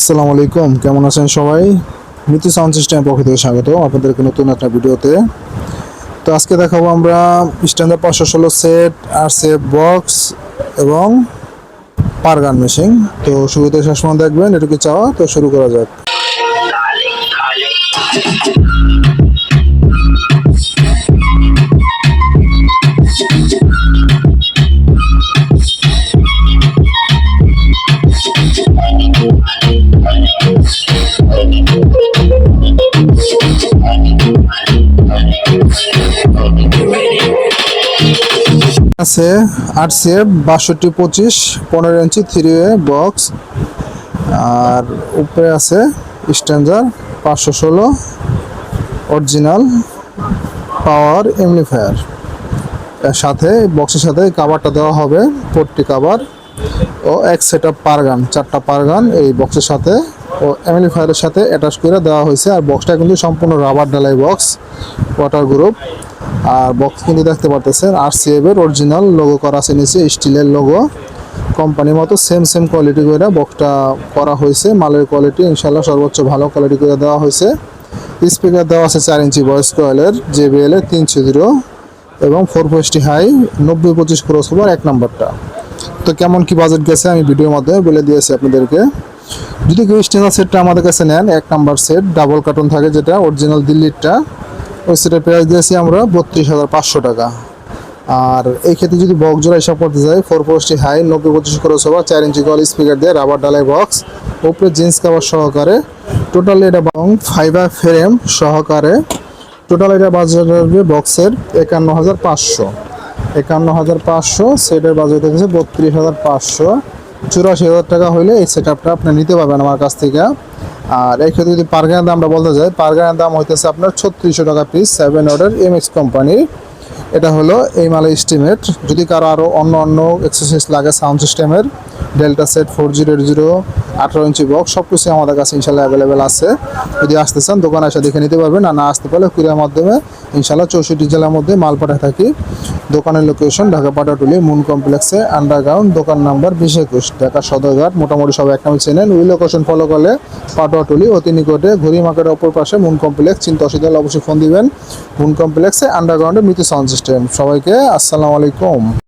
আসসালামু আলাইকুম। কেমন আছেন সবাই? মৃত্যু সাউন্ড সিস্টেমের পক্ষ থেকে স্বাগত আপনাদেরকে নতুন একটা ভিডিওতে। তো আজকে দেখাবো আমরা স্ট্যান্ডার্ড পাঁচশো ষোলো সেট আর সেফ বক্স এবং পারগান মেশিন তো শুরুতে শেষ দেখবেন, এটুকু চাওয়া। তো শুরু করা যাক। আছে আট সেফ বাষট্টি পঁচিশ, পনেরো ইঞ্চি থ্রি ওয়ে বক্স আর উপরে আছে স্ট্যান্ডার পাঁচশো ষোলো অরিজিনাল পাওয়ার এমনিফায়ার এর সাথে বক্সের সাথে কাভারটা দেওয়া হবে, পট্টি কাভার ও এক সেট আপ পারগান, চারটা পারগান এই বক্সের সাথে। ও এমনিফায়ারের সাথে অ্যাটাচ করে দেওয়া হয়েছে। আর বক্সটা কিন্তু সম্পূর্ণ রাবার ডালাই বক্স ওয়াটার গ্রুপ আর বক্স কিন্তু দেখতে পারতেছেন আর সিএফ এর অরিজিনাল লোগো করা আছে নিচে, স্টিলের লোগো কোম্পানির মতো সেম সেম কোয়ালিটি করে বক্সটা করা হয়েছে। মালের কোয়ালিটি ইনশাল্লাহ সর্বোচ্চ ভালো কোয়ালিটি করে দেওয়া হয়েছে। স্পিকার দেওয়া আছে চার ইঞ্চি ভয়েস কয়েলের জেবিএল এর তিন জিরো এবং ফোর পোস্টি হাই নব্বই পঁচিশ ক্রস ওভার এক নম্বরটা তো কেমন কি বাজেট গেছে আমি ভিডিওর মাধ্যমে বলে দিয়েছি আপনাদেরকে। যদি কেউ স্টেনার সেটটা আমাদের কাছে নেন, এক নাম্বার সেট, ডাবল কার্টুন থাকে যেটা অরিজিনাল দিল্লিরটা, ওই সেটের প্রাইস দিয়েছি আমরা বত্রিশ হাজার পাঁচশো টাকা। আর এই ক্ষেত্রে যদি বক্স জোড়া হিসাব করতে চাই ফোর পোস্টি হাই নব্বই পঁচিশ খরচ হওয়া, চার ইঞ্চি কল স্পিকার দিয়ে রাবার ডালাই বক্স উপরে জিন্স কাভার সহকারে টোটাল এটা এবং ফাইবার ফ্রেম সহকারে টোটাল এটা বাজার আসবে বক্সের একান্ন হাজার পাঁচশো। একান্ন হাজার পাঁচশো, সেটের বাজেট হচ্ছে বত্রিশ হাজার পাঁচশো। চুরাশি হাজার টাকা হলে এই সেট আপটা আপনি নিতে পারবেন আমার কাছ থেকে। আর এক্ষেত্রে ক্ষেত্রে যদি পারগানের দামটা বলতে যাই, পারগানের দাম হইতেছে আপনার ছত্রিশশো টাকা piece seven order M X কোম্পানির এটা হলো এই মালের এস্টিমেট যদি কারও আরও অন্য অন্য এক্সারসাইজ লাগে সাউন্ড সিস্টেমের delta set four zero zero আঠারো ইঞ্চি বক্স সব কিছু আমাদের কাছে ইনশাল্লাহ অ্যাভেলেবেল আছে। যদি আসতে চান, দোকানে এসে দেখে নিতে পারবেন আর না আসতে পারলে কুরিয়ার মাধ্যমে ইনশাল্লাহ চৌষট্টি জেলার মধ্যে মাল পাঠায় থাকি। দোকানের লোকেশন ঢাকা পাটাটুলি, মুন কমপ্লেক্সে আন্ডারগ্রাউন্ড দোকান নাম্বার বিশ একুশ, ঢাকা সদরঘাট, মোটামুটি সব এক নামে চেনেন। ওই লোকেশন ফলো করলে পাটোয়াটুলি, অতি নিকটে ঘুরি মার্কেটের অপর পাশে মুন কমপ্লেক্স চিন্তা অসুবিধা হলে অবশ্যই ফোন দিবেন। মুন কমপ্লেক্সে আন্ডারগ্রাউন্ডে মিতু সাউন্ড সিস্টেম সবাইকে আসসালামু আলাইকুম।